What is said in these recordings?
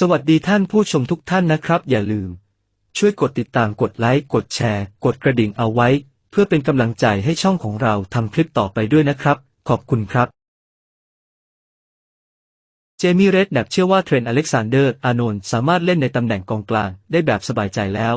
สวัสดีท่านผู้ชมทุกท่านนะครับ อย่าลืม ช่วยกดติดตามกดไลค์กดแชร์ กดกระดิ่งเอาไว้ เพื่อเป็นกำลังใจให้ช่องของเราทำคลิปต่อไปด้วยนะครับ ขอบคุณครับ เจมี่เรดแนบเชื่อว่าเทรนต์อเล็กซานเดอร์ อานนท์สามารถเล่นในตำแหน่งกองกลางได้แบบสบายใจแล้ว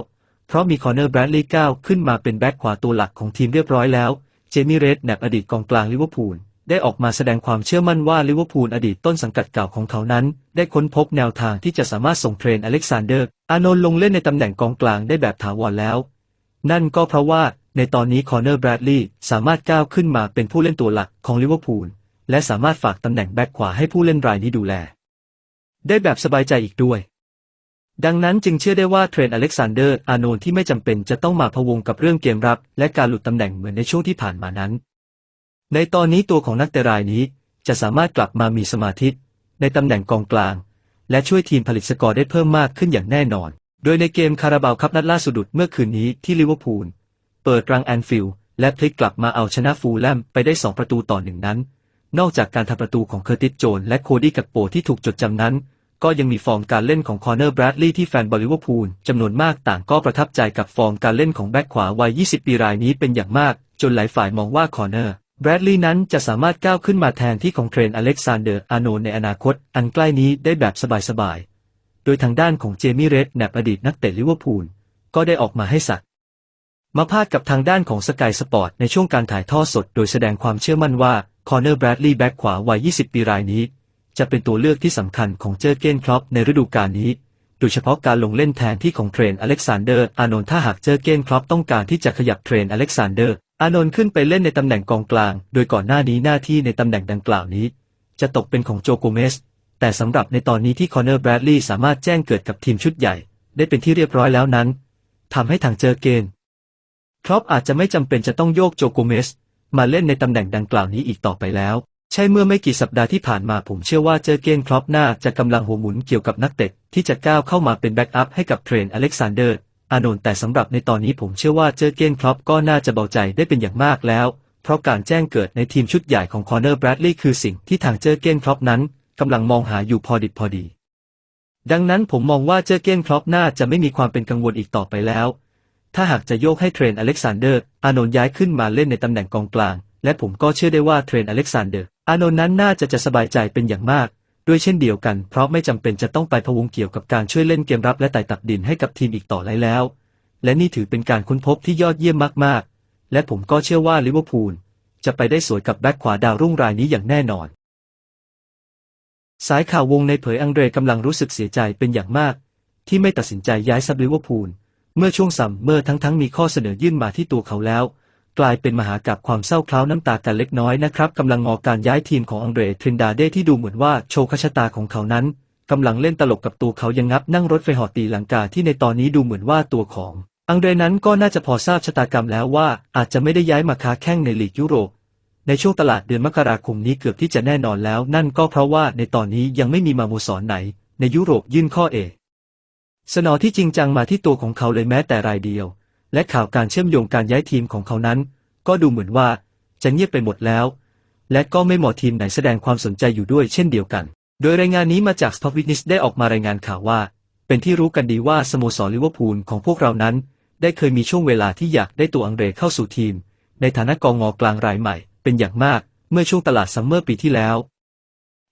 เพราะมีคอเนอร์แบรดลีย์ก้าวขึ้นมาเป็นแบ็คขวาตัวหลักของทีมเรียบร้อยแล้ว เจมี่เรดแนบอดีตกองกลางลิเวอร์พูล ได้ออกมาแสดงความเชื่อมั่นว่าลิเวอร์พูลอดีตต้นสังกัดเก่าของเขานั้น ได้ค้นพบแนวทางที่จะสามารถส่งเทรนต์อเล็กซานเดอร์ อานนท์ลงเล่นในตำแหน่งกองกลางได้แบบถาวรแล้ว นั่นก็เพราะว่าในตอนนี้คอเนอร์แบรดลีย์สามารถก้าวขึ้นมาเป็นผู้เล่นตัวหลักของลิเวอร์พูลและสามารถฝากตำแหน่งแบ็คขวาให้ผู้เล่นรายนี้ดูแล ได้แบบสบายใจอีกด้วย ดังนั้นจึงเชื่อได้ว่าเทรนต์อเล็กซานเดอร์ อาร์โนลที่ไม่จำเป็นจะต้องมาพะวงกับเรื่องเกมรับ และการหลุดตำแหน่งเหมือนในช่วงที่ผ่านมานั้น ในตอนนี้ตัวของนักเตะรายนี้จะสามารถกลับมามีสมาธิในตำแหน่งกองกลาง และช่วยทีมผลิตสกอร์ได้เพิ่มมากขึ้นอย่างแน่นอน โดยในเกมคาราบาวครับนัดล่าสุดเมื่อคืนนี้ที่ลิเวอร์พูลเปิดรังแอนฟิลด์และพลิกกลับมาเอาชนะฟูลแลมไปได้ 2 ประตูต่อหนึ่งนั้น นอกจากการทำประตูของเคอร์ติสโจนและโคดี้กักโปที่ถูกจดจำนั้น ก็ยังมีฟอร์มการเล่นของคอเนอร์แบรดลีย์ที่แฟนบอลลิเวอร์พูลจำนวนมากต่างก็ประทับใจกับฟอร์มการเล่นของแบ็คขวาวัย 20 ปีรายนี้เป็นอย่างมาก จนหลายฝ่ายมองว่าคอเนอร์ แบรดลีย์นั้นจะสามารถก้าวขึ้นมาแทนที่ของเทรนต์อเล็กซานเดอร์อาร์โนในอนาคต อันใกล้นี้ได้แบบสบายๆ โดยทางด้านของเจมี่เรดแนบอดีตนักเตะลิเวอร์พูล ก็ได้ออกมาให้สักมาพาดกับทางด้านของสกายสปอร์ตในช่วงการถ่ายทอดสด โดยแสดงความเชื่อมั่นว่าคอเนอร์แบรดลีย์แบ็คขวาวัย 20 ปีรายนี้ จะเป็นตัวเลือกที่สำคัญของเจอร์เกนครอปในฤดูกาลนี้โดยเฉพาะการลงเล่นแทนที่ของเทรนอเล็กซานเดอร์อานนท์ถ้าหากเจอร์เกนครอปต้องการที่จะขยับเทรนอเล็กซานเดอร์ อานนท์ขึ้นไปเล่นในตำแหน่งกองกลาง โดยก่อนหน้านี้หน้าที่ในตำแหน่งดังกล่าวนี้ จะตกเป็นของโจโกเมส แต่สำหรับในตอนนี้ที่คอนเนอร์แบรดลีย์สามารถแจ้งเกิดกับทีมชุดใหญ่ ได้เป็นที่เรียบร้อยแล้วนั้นทำให้ทางเจอเกนครอปอาจจะไม่จำเป็นจะต้องโยกโจโกเมส มาเล่นในตำแหน่งดังกล่าวนี้อีกต่อไปแล้ว ใช่เมื่อไม่กี่สัปดาห์ที่ผ่านมาผมเชื่อว่าเจอเกนครอปน่าจะกำลังหัวหมุนเกี่ยวกับนักเตะที่จะก้าวเข้ามาเป็นแบ็กอัพให้กับเทรนอเล็กซานเดอร์ อานนท์แต่สำหรับในตอนนี้ผมเชื่อว่าเจอเกนครอปก็น่าจะเบาใจได้เป็นอย่างมากแล้ว เพราะการแจ้งเกิดในทีมชุดใหญ่ของคอนเนอร์แบรดลีย์คือสิ่งที่ทางเจอเกนครอปนั้นกำลังมองหาอยู่พอดิบพอดี ดังนั้นผมมองว่าเจอเกนครอปน่าจะไม่มีความเป็นกังวลอีกต่อไปแล้ว ถ้าหากจะโยกให้เทรนอเล็กซานเดอร์ อานนท์ย้ายขึ้นมาเล่นในตำแหน่งกองกลาง และผมก็เชื่อได้ว่าเทรนอเล็กซานเดอร์ อานนท์นั้นน่าจะจะสบายใจเป็นอย่างมาก ด้วยเช่นเดียวกัน เพราะไม่จำเป็นจะต้องไปพะวงเกี่ยวกับการช่วยเล่นเกมรับและไต่ตักดินให้กับทีมอีกต่อไปแล้ว และนี่ถือเป็นการค้นพบที่ยอดเยี่ยมมากๆ และผมก็เชื่อว่าลิเวอร์พูลจะไปได้สวยกับแบ็คขวาดาวรุ่งรายนี้อย่างแน่นอน สายข่าววงในเผยอังเดรกำลังรู้สึกเสียใจเป็นอย่างมาก ที่ไม่ตัดสินใจย้ายซับลิเวอร์พูลเมื่อช่วงซัมเมอร์ทั้งๆ มีข้อเสนอยื่นมาที่ตัวเขาแล้ว กลายเป็นมหากาบความเศร้าคล้าวน้ำตากันเล็กน้อยนะครับกำลังงอการย้ายทีมของอังเดรทรินดาเดที่ดูเหมือนว่าโชคชะตาของเขานั้นกำลังเล่นตลกกับตัวเขายังงับนั่งรถไฟหอตีลังกาที่ในตอนนี้ดูเหมือนว่าตัวของ อังเดรนั้นก็น่าจะพอทราบชะตากรรมแล้วว่าอาจจะไม่ได้ย้ายมาค้าแข่งในลีกยุโรป ในช่วงตลาดเดือนมกราคมนี้เกือบที่จะแน่นอนแล้ว นั่นก็เพราะว่าในตอนนี้ยังไม่มีมาโมสรไหน ในยุโรปยื่นข้อเอเสนอที่จริงจังมาที่ตัวของเขาเลยแม้แต่รายเดียว และข่าวการเชื่อมโยงการย้ายทีมของเขานั้น ก็ดูเหมือนว่าจะเงียบไปหมดแล้ว และก็ไม่เหมาะทีมไหนแสดงความสนใจอยู่ด้วยเช่นเดียวกัน โดยรายงานนี้มาจาก Sport Witness ได้ออกมารายงานข่าวว่า เป็นที่รู้กันดีว่าสโมสรลิเวอร์พูลของพวกเรานั้น ได้เคยมีช่วงเวลาที่อยากได้ตัวอังเรเข้าสู่ทีม ในฐานะกองงอกลางรายใหม่ เป็นอย่างมากเมื่อช่วงตลาดซัมเมอร์ปีที่แล้ว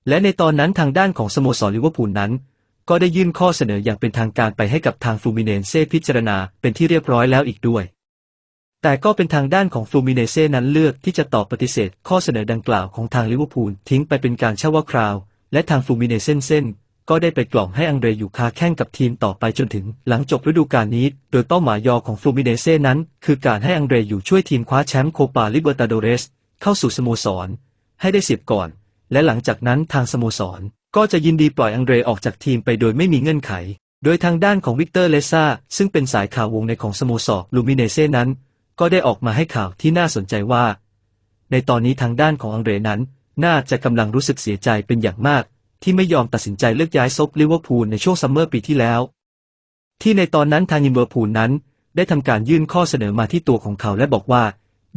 และในตอนนั้นทางด้านของสโมสรลิเวอร์พูลนั้น ก็ได้ยื่นข้อเสนออย่างเป็นทางการไปให้กับทางฟูมิเนเซ่พิจารณาเป็นที่เรียบร้อยแล้วอีกด้วย แต่ก็เป็นทางด้านของฟูมิเนเซ่นั้นเลือกที่จะตอบปฏิเสธ ข้อเสนอดังกล่าวของทางลิเวอร์พูลทิ้งไปเป็นการชั่วคราว และทางฟูมิเนเซ่เส้นก็ได้ไปกล่อมให้อังเดรอยู่คาแข่งกับทีมต่อไปจนถึงหลังจบฤดูกาลนี้ โดยเป้าหมายยอของฟูมิเนเซ่นั้น คือการให้อังเดรอยู่ช่วยทีมคว้าแชมป์โคปาลิเบอร์ตาโดเรสเข้าสู่สโมสร ให้ได้เสียบก่อน และหลังจากนั้นทางสโมสร ก็จะยินดีปล่อยอังเดรออกจากทีมไปโดยไม่มีเงื่อนไข โดยทางด้านของวิกเตอร์เลซ่าซึ่งเป็นสายข่าววงในของสโมสรลูมิเนเซ่นั้น ก็ได้ออกมาให้ข่าวที่น่าสนใจว่า ในตอนนี้ทางด้านของอังเดรนั้น น่าจะกำลังรู้สึกเสียใจเป็นอย่างมาก ที่ไม่ยอมตัดสินใจเลือกย้ายซบลิเวอร์พูลในช่วงซัมเมอร์ปีที่แล้ว ที่ในตอนนั้นทางลิเวอร์พูลนั้น ได้ทำการยื่นข้อเสนอมาที่ตัวของเขาและบอกว่า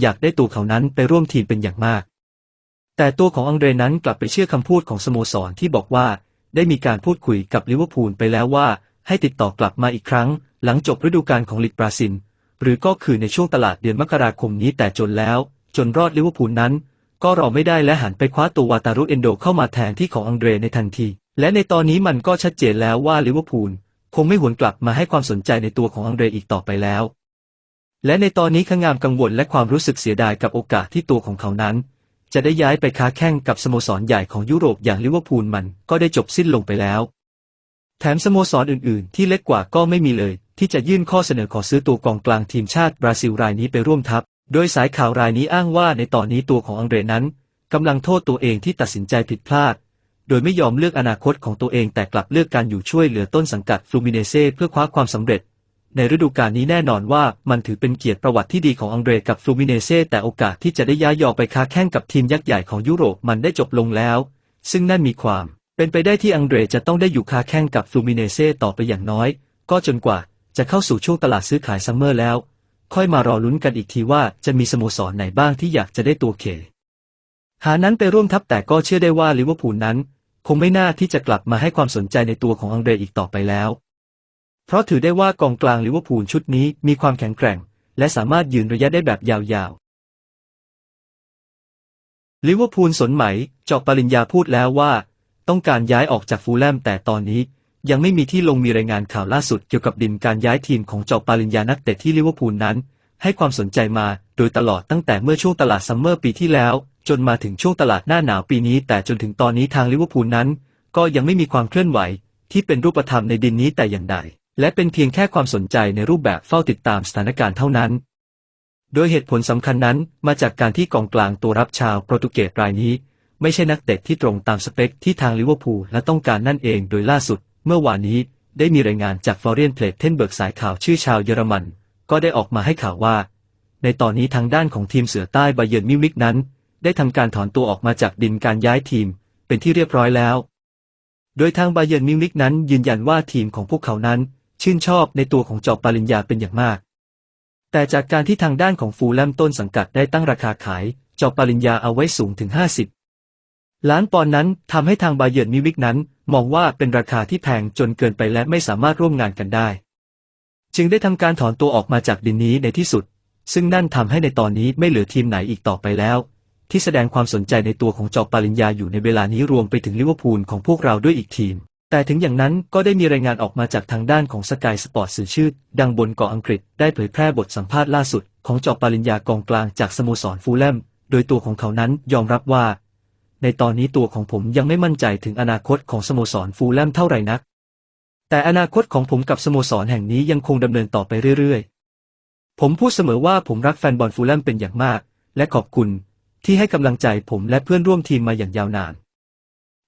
อยากได้ตัวเขานั้นไปร่วมทีมเป็นอย่างมาก แต่ตัวของอังเดรนั้นกลับไปเชื่อคำพูดของสโมสรที่บอกว่า ได้มีการพูดคุยกับลิเวอร์พูลไปแล้วว่า ให้ติดต่อกลับมาอีกครั้ง หลังจบฤดูกาลของลีกบราซิลหรือก็คือในช่วงตลาดเดือนมกราคมนี้แต่จนแล้ว จนรอดลิเวอร์พูลนั้น ก็รอไม่ได้และหันไปคว้าตัววาตารุเอนโดเข้ามาแทนที่ของอังเดรในทันที และในตอนนี้มันก็ชัดเจนแล้วว่าลิเวอร์พูลคงไม่หวนกลับมาให้ความสนใจในตัวของอังเดรอีกต่อไปแล้ว และในตอนนี้ขงามกังวลและความรู้สึกเสียดายกับโอกาสที่ตัวของเขานั้น จะได้ย้ายไปค้าแข่งกับสโมสรใหญ่ของยุโรปอย่างลิเวอร์พูลมันก็ได้จบสิ้นลงไปแล้ว แถมสโมสรอื่นๆ ที่เล็กกว่าก็ไม่มีเลย ที่จะยื่นข้อเสนอขอซื้อตัวกองกลางทีมชาติบราซิลรายนี้ไปร่วมทัพ โดยสายข่าวรายนี้อ้างว่าในตอนนี้ตัวของอังเดรนั้นกำลังโทษตัวเองที่ตัดสินใจผิดพลาด โดยไม่ยอมเลือกอนาคตของตัวเองแต่กลับเลือกการอยู่ช่วยเหลือต้นสังกัดฟลูมิเนเซ่เพื่อคว้าความสำเร็จ ในฤดูกาลนี้แน่นอนว่ามันถือเป็นเกียรติประวัติที่ดีของอังเดรกับฟลูมิเนเซ่แต่โอกาสที่จะได้ย้ายยอไปค้าแข่งกับทีมยักษ์ใหญ่ของยุโรปมันได้จบลงแล้ว ซึ่งนั่นมีความ เป็นไปได้ที่อังเดรจะต้องได้อยู่ค้าแข่งกับฟลูมิเนเซ่ต่อไปอย่างน้อย ก็จนกว่าจะเข้าสู่ช่วงตลาดซื้อขายซัมเมอร์แล้ว ค่อยมารอลุ้นกันอีกทีว่าจะมีสโมสรไหนบ้างที่อยากจะได้ตัวเค หานั้นไปร่วมทัพแต่ก็เชื่อได้ว่าลิเวอร์พูลนั้น คงไม่น่าที่จะกลับมาให้ความสนใจในตัวของอังเดรอีกต่อไปแล้ว เพราะถือได้ว่ากองกลางลิเวอร์พูลชุดนี้มีความแข็งแกร่ง และสามารถยืนระยะได้แบบยาวๆ ลิเวอร์พูลสนไหมเจาะปริญญาพูดแล้วว่า ต้องการย้ายออกจากฟูลแลมแต่ตอนนี้ ยังไม่มีที่ลงมีรายงานข่าวล่าสุดเกี่ยวกับดินการย้ายทีมของเจาะปริญญานักเตะที่ลิเวอร์พูลนั้น ให้ความสนใจมาโดยตลอดตั้งแต่เมื่อช่วงตลาดซัมเมอร์ปีที่แล้ว จนมาถึงช่วงตลาดหน้าหนาวปีนี้ แต่จนถึงตอนนี้ทางลิเวอร์พูลนั้น ก็ยังไม่มีความเคลื่อนไหวที่เป็นรูปธรรมในดินนี้แต่อย่างใด และเป็นเพียงแค่ความสนใจในรูปแบบเฝ้าติดตามสถานการณ์เท่านั้น โดยเหตุผลสำคัญนั้นมาจากการที่กองกลางตัวรับชาวโปรตุเกสรายนี้ ไม่ใช่นักเตะที่ตรงตามสเปคที่ทางลิเวอร์พูลและต้องการนั่นเองโดยล่าสุด เมื่อวานนี้ได้มีรายงานจากฟอเรียนเพลทเทนเบิร์กสายข่าวชื่อชาวเยอรมัน ก็ได้ออกมาให้ข่าวว่า ในตอนนี้ทางด้านของทีมเสือใต้ไบเยิร์นมิวนิกนั้น ได้ทำการถอนตัวออกมาจากดินการย้ายทีม เป็นที่เรียบร้อยแล้ว โดยทางไบเยิร์นมิวนิกนั้นยืนยันว่าทีมของพวกเขานั้น ชื่นชอบในตัวของจอบปริญญาเป็นอย่างมาก แต่จากการที่ทางด้านของฟูลแลมต้นสังกัดได้ตั้งราคาขาย จอบปริญญาเอาไว้สูงถึง 50 ล้านปอนด์นั้นทำให้ทางบาเยิร์นมิวิกนั้น มองว่าเป็นราคาที่แพงจนเกินไปและไม่สามารถร่วมงานกันได้ จึงได้ทำการถอนตัวออกมาจากดินนี้ในที่สุด ซึ่งนั่นทำให้ในตอนนี้ไม่เหลือทีมไหนอีกต่อไปแล้วที่แสดงความสนใจในตัวของจอบปริญญาอยู่ในเวลานี้รวมไปถึงลิเวอร์พูลของพวกเราด้วยอีกทีม แต่ถึงอย่างนั้นก็ได้มีรายงานออกมาจากทางด้านของสกายสปอร์ตสื่อชื่อ ดังบนเกาะอังกฤษได้เผยแพร่บทสัมภาษณ์ล่าสุด ของจอบปริญญากองกลางจากสโมสรฟูลแลม โดยตัวของเขานั้นยอมรับว่า ในตอนนี้ตัวของผมยังไม่มั่นใจถึงอนาคตของสโมสรฟูลแลมเท่าไหร่นัก แต่อนาคตของผมกับสโมสรแห่งนี้ยังคงดำเนินต่อไปเรื่อยๆ ผมพูดเสมอว่าผมรักแฟนบอลฟูลแลมเป็นอย่างมาก และขอบคุณที่ให้กำลังใจผมและเพื่อนร่วมทีมมาอย่างยาวนาน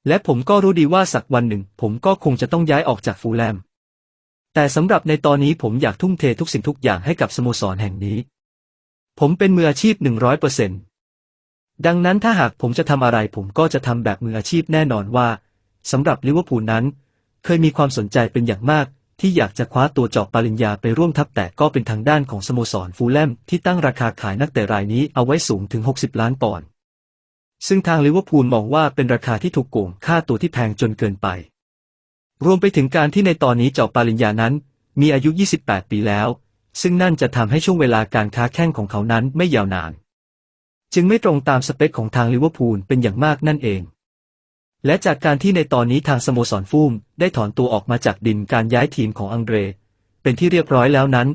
และผมก็รู้ดีว่าสักวันหนึ่ง ผมก็คงจะต้องย้ายออกจากฟูลแลม แต่สำหรับในตอนนี้ผมอยากทุ่มเททุกสิ่งทุกอย่างให้กับสโมสรแห่งนี้ ผมเป็นมืออาชีพหนึ่งร้อยเปอร์เซ็นต์ดังนั้นถ้าหากผมจะทำอะไรผมก็จะทำแบบมืออาชีพแน่นอนว่าสำหรับลิเวอร์พูลนั้น เคยมีความสนใจเป็นอย่างมาก ที่อยากจะคว้าตัวเจาะปริญญาไปร่วมทัพแต่ก็เป็นทางด้านของสโมสรฟูลแลมที่ตั้งราคาขายนักเตะรายนี้เอาไว้สูงถึง 60 ล้านปอนด์ ซึ่งทางลิเวอร์พูลมองว่าเป็นราคาที่ถูกโกงค่าตัวที่แพงจนเกินไป รวมไปถึงการที่ในตอนนี้เจ้าะปริญญานั้น มีอายุ 28 ปีแล้ว ซึ่งนั่นจะทำให้ช่วงเวลาการค้าแข่งของเขานั้นไม่ยาวนาน จึงไม่ตรงตามสเปคของทางลิเวอร์พูลเป็นอย่างมากนั่นเอง และจากการที่ในตอนนี้ทางสโมสรฟูมได้ถอนตัวออกมาจากดินการย้ายทีมของอังเดร เป็นที่เรียบร้อยแล้วนั้น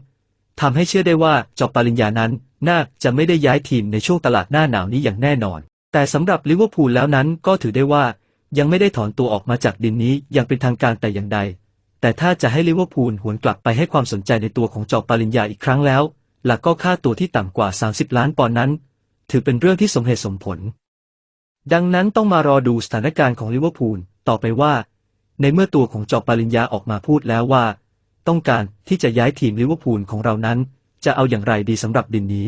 ทำให้เชื่อได้ว่าจอบปาริญญานั้นน่าจะไม่ได้ย้ายทีมในช่วงตลาดหน้าหนาวนี้อย่างแน่นอน แต่สำหรับลิเวอร์พูลแล้วนั้นก็ถือได้ว่ายังไม่ได้ถอนตัวออกมาจากดินนี้อย่างเป็นทางการแต่อย่างใด แต่ถ้าจะให้ลิเวอร์พูลหวนกลับไปให้ความสนใจในตัวของจอบปริญญาอีกครั้งแล้ว หลักก็ค่าตัวที่ต่ำกว่า 30 ล้านปอนด์นั้น ถือเป็นเรื่องที่สมเหตุสมผล ดังนั้นต้องมารอดูสถานการณ์ของลิเวอร์พูลต่อไปว่า ในเมื่อตัวของจอบปริญญาออกมาพูดแล้วว่า ต้องการที่จะย้ายทีมลิเวอร์พูลของเรานั้น จะเอาอย่างไรดีสำหรับดินนี้